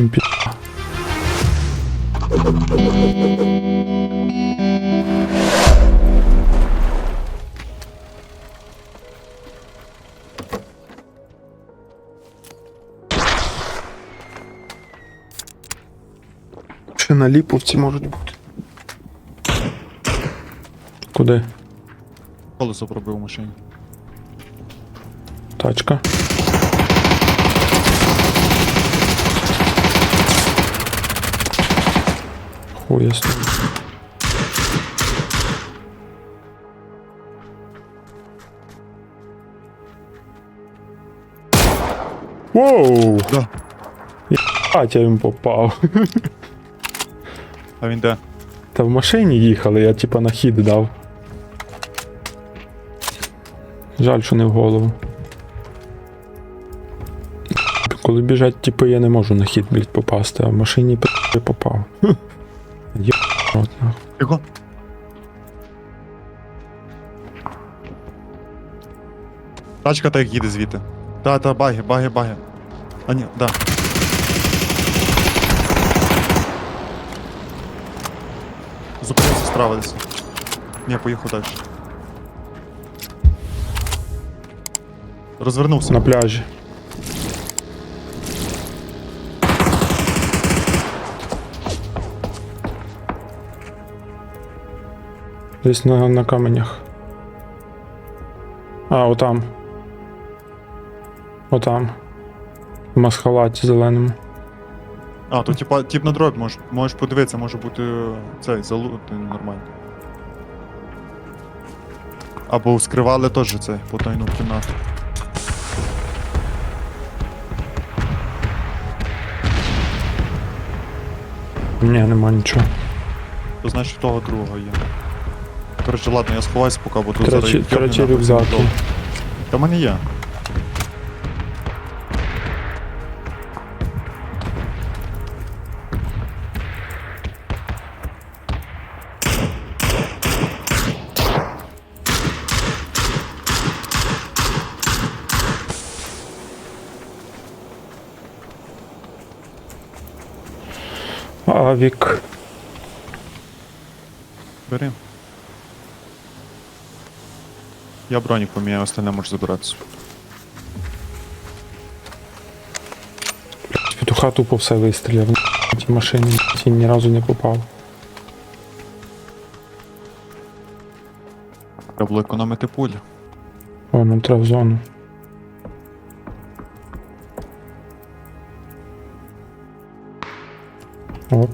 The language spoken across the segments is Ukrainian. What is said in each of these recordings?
Їм пі... Ще на ліповці можуть бути. Куди? Колесо пробив у машині. Тачка. Хуй ясно. Воу! Да. Єбать, я їм попав. А він де? Та в машині їхали, я типа на хід дав. Жаль, що не в голову. Коли біжать, типу, я не можу на хід, блядь, попасти, а в машині попав. Є. Його? Тачка так їде звідти. Та, та, баги, баги, баги. А ні, да. Зупинився справа десь. Ні, поїхав далі. Розвернувся. На пляжі. Десь на, на каменях. А, отам. Отам. В масхалаті зеленому. А, то типа тип на дробь можеш, можеш подивитися, може бути е, цей залути нормально. Або вскривали теж цей потайну кімнату. Ні, нема нічого. То значить в того другого є. Коротше, ладно, я сховаюся поки, бо тут Коротше- зараз коротше, нахуй рюкзаки. довго. Та в мене є. Авік. Бери. Я бронік поміняю, остальне можеш забиратися. Петуха тупо все вистріляв. Ті машини ті ні разу не попав. Треба було економити пулі. О, нам треба в зону. Оп.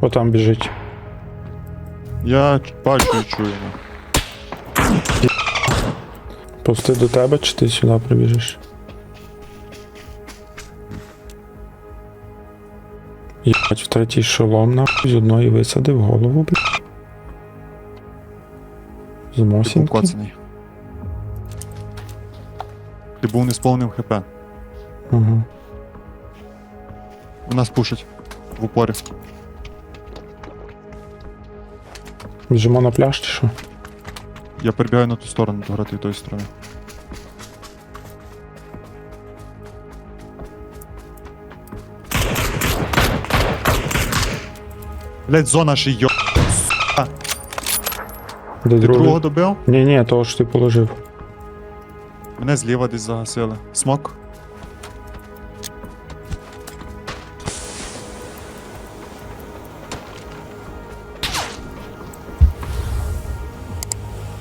Отам біжить. Я бачу і чую. Пусти до тебе, чи ти сюди прибіжиш? Єбать, в третій шолом нахуй з одної висадив голову, блядь. З Ти був мосінки. коцаний. Ти був не з повним хп. Угу. У нас пушать. В упорі. Біжимо на пляж чи що? Я перебігаю на ту сторону, до грати тої сторони. Блять, зона ще йо. Де Ти другого добив? Ні, ні, того ж ти положив. Мене зліва десь загасили. Смок.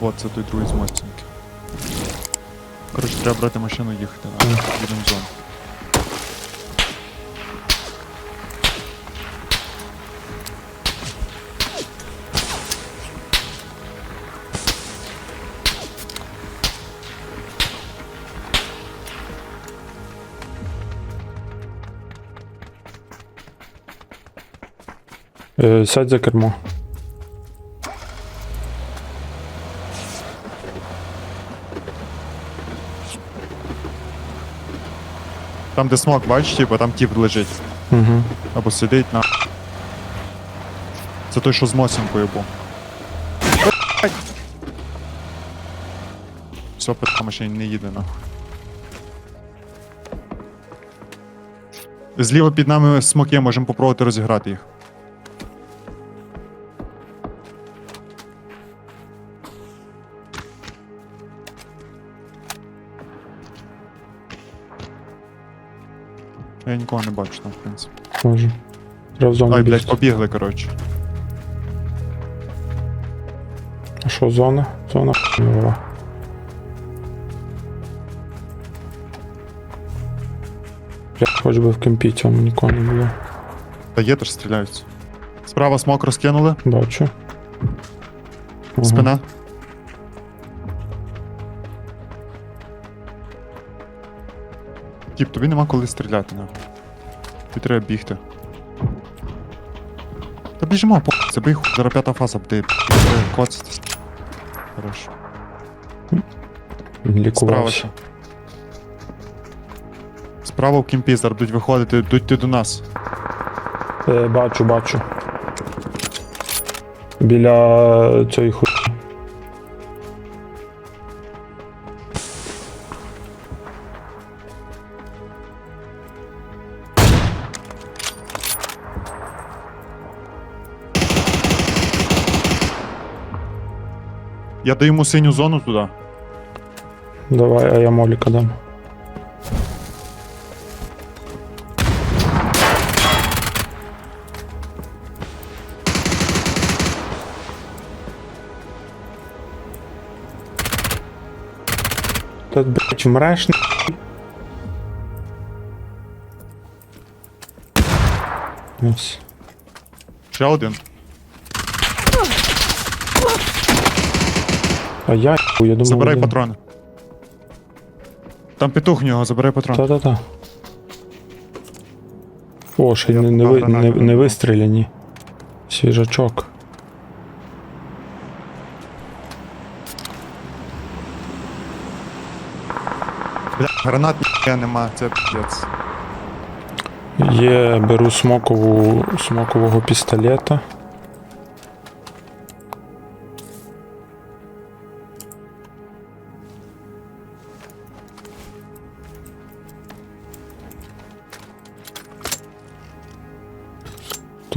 От, це той другий з мостінки. Коротше, треба брати машину і їхати на їдемо в зону. Е, сядь за кермо. Там, де смок, бачиш, типу, там тіп лежить. Угу. Або сидить на. Це той, що з мосінкою був. Все, пита машині не їде нахуй. Зліва під нами смоки, можемо попробувати розіграти їх. Я нікого не бачу там, в принципі. Може. Треба в зону Ай, блядь, бігти. побігли, коротше. А що, зона? Зона хуйова. Блядь, хоч би в кемпі цьому нікого не було. Та є, теж стріляються. Справа смок розкинули. Бачу. Ага. Спина. Тіп, тобі нема коли стріляти, на. Тобі треба бігти. Та біжимо, по це бий хуй, зараз п'ята фаза буде коцатись. Хорош. Він Справа лікувався. ще. Справа в кімпі, зараз будуть виходити, йдуть до нас. Е, бачу, бачу. Біля цієї хуй. Я даю йому синю зону туди. Давай, а я моліка дам. Блять, вмреш нахуй? Ось. Ще один. А я, я думав. Забирай один. патрони. Там петух в нього, забирай патрон. Та-та-та. О, ще й не, не, ви, не, не вистріляні. Свіжачок. Бля, гранат ніхуя нема, це п'єц. Є, беру смокову, смокового пістолета.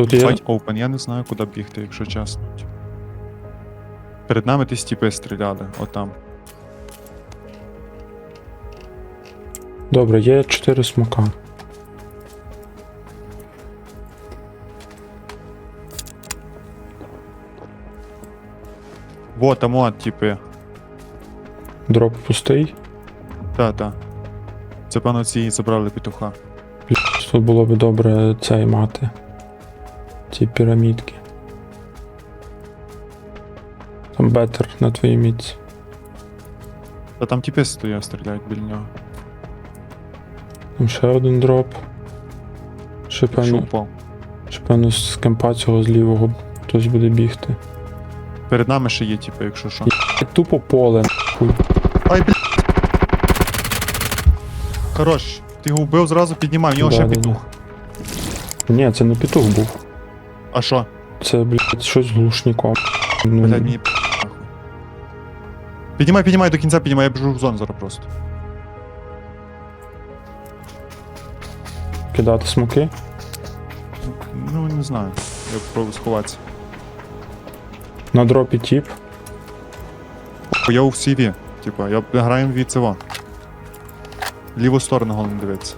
Тут є. Fight open, я не знаю, куди бігти, якщо чесно. Перед нами ті стіпи стріляли, отам. Добре, є 4 смока. Во, там от, типи. Дроп пустий. Та-та. Це певно ці забрали петуха. Тут було б добре цей мати. Ці пірамідки. Там бетер на твоїй мітці. Та там тіпи стоять, стріляють біля нього. Там ще один дроп. Ще певно, впав. ще певно з кемпа цього з лівого хтось буде бігти. Перед нами ще є, типи, якщо що. Тупо поле, нахуй. Ай, бля. Хорош. Ти його вбив зразу, піднімай, в нього ще Да-да-да. петух. Ні, це не петух був. А що? Це, блядь, щось з глушником. Ну, Блядь, мені нахуй. Піднімай, піднімай до кінця, піднімай, я біжу в зону зараз просто. Кидати смоки. Ну, не знаю. Я попробую сховатися. На дропі тіп. Я у CV. Типа, я граємо від цього. Ліву сторону головне дивиться.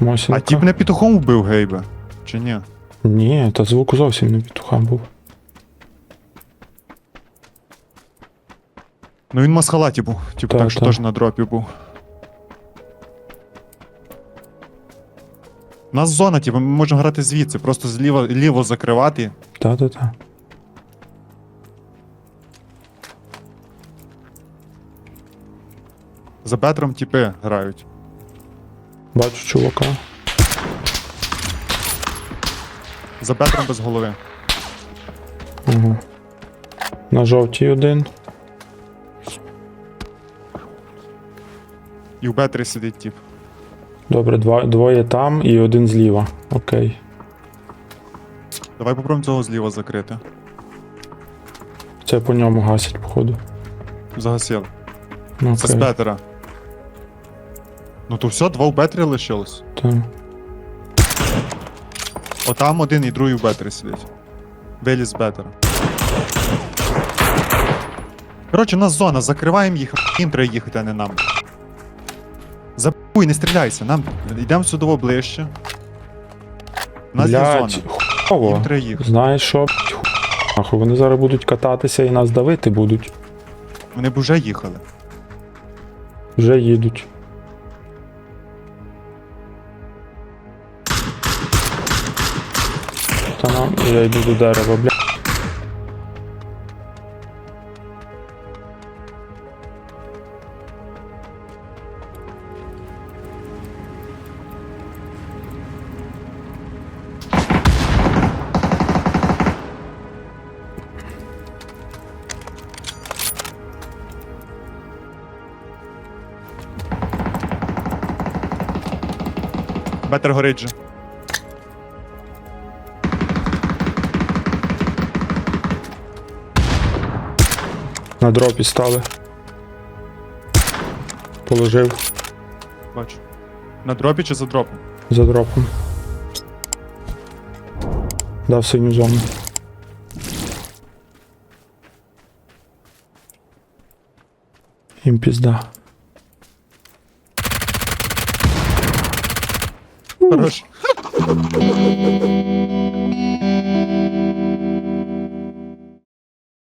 Мосінка. А тип не петухом вбив гейбе? Чи ні? Ні, та звук зовсім не петуха був. Ну він масхалаті був, типу Так, так, що так. теж на дропі був. У нас зона, типу, ми можемо грати звідси, просто зліво ліво закривати. Та-та-та. За бетром типи грають. Бачу чувака. За бетром без голови. Угу. На жовтій один. І в бетрі сидить тип. Добре, два, двоє там і один зліва. Окей. Давай попробуємо цього зліва закрити. Це по ньому гасять, походу. Загасили. Ну, Це з окей. бетера. Ну то все, два в бетрі лишилось. Та. Отам один і другий в бетері сидить. Виліз з бетера. Коротше, у нас зона, закриваємо їх, їм треба їхати, а не нам. Забуй, не стріляйся, нам йдемо сюди ближче. У нас є зона. хуйово. Їм треба їхати. Знаєш що? блядь, Нахуй, вони зараз будуть кататися і нас давити будуть. Вони б вже їхали. Вже їдуть. Та нам, я йду до дерева, бля. Бетер горить же. На дропі стали. Положив Бачу. На дропі чи за дропом? за дропом. Дав синю зону. Їм пізда. Хорош.